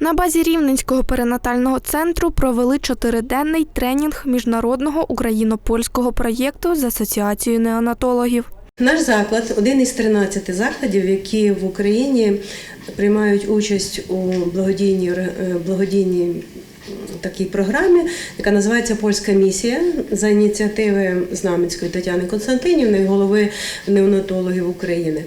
На базі Рівненського перинатального центру провели чотириденний тренінг міжнародного україно-польського проєкту з асоціацією неонатологів. Наш заклад один із 13 закладів, які в Україні приймають участь у благодійній е, благодійній такій програмі, яка називається Польська місія за ініціативи Знаменської Тетяни Константинівни, голови неонатологів України.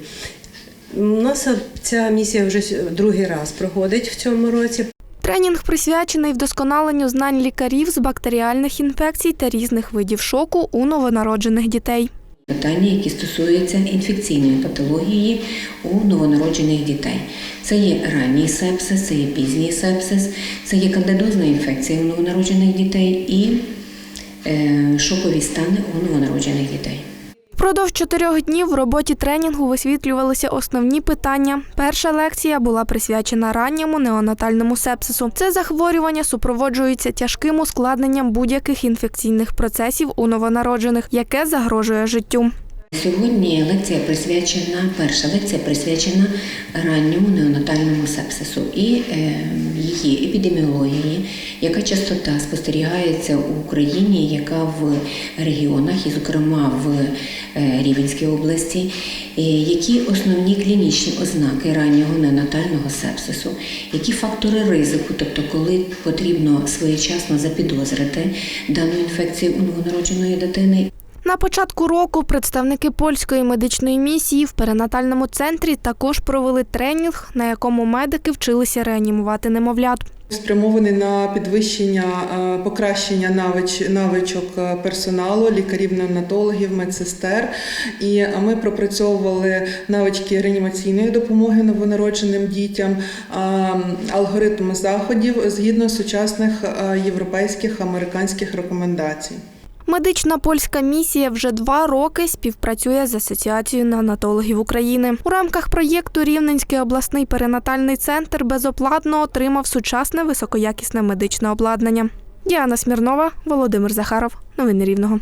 У нас ця місія вже другий раз проходить в цьому році. Тренінг присвячений вдосконаленню знань лікарів з бактеріальних інфекцій та різних видів шоку у новонароджених дітей. Питання, які стосуються інфекційної патології у новонароджених дітей. Це є ранній сепсис, це є пізній сепсис, це є кандидозна інфекція у новонароджених дітей і е, шокові стани у новонароджених дітей. Впродовж чотирьох днів в роботі тренінгу висвітлювалися основні питання. Перша лекція була присвячена ранньому неонатальному сепсису. Це захворювання супроводжується тяжким ускладненням будь-яких інфекційних процесів у новонароджених, яке загрожує життю. Сьогодні лекція присвячена, перша лекція присвячена ранньому неонатальному сепсису і е, її епідеміології, яка частота спостерігається у Україні, яка в регіонах, і, зокрема в е, Рівенській області, е, які основні клінічні ознаки раннього неонатального сепсису, які фактори ризику, тобто коли потрібно своєчасно запідозрити дану інфекцію у новонародженої дитини. На початку року представники польської медичної місії в перинатальному центрі також провели тренінг, на якому медики вчилися реанімувати немовлят. Спрямований на підвищення е, покращення навич, навичок е, персоналу, лікарів, неонатологів, медсестер. І е, ми пропрацьовували навички реанімаційної допомоги новонародженим дітям, алгоритм заходів згідно сучасних європейських американських рекомендацій. Медична польська місія вже два роки співпрацює з Асоціацією неонатологів України. У рамках проєкту Рівненський обласний перинатальний центр безоплатно отримав сучасне високоякісне медичне обладнання. Діана Смірнова, Володимир Захаров. Новини Рівного.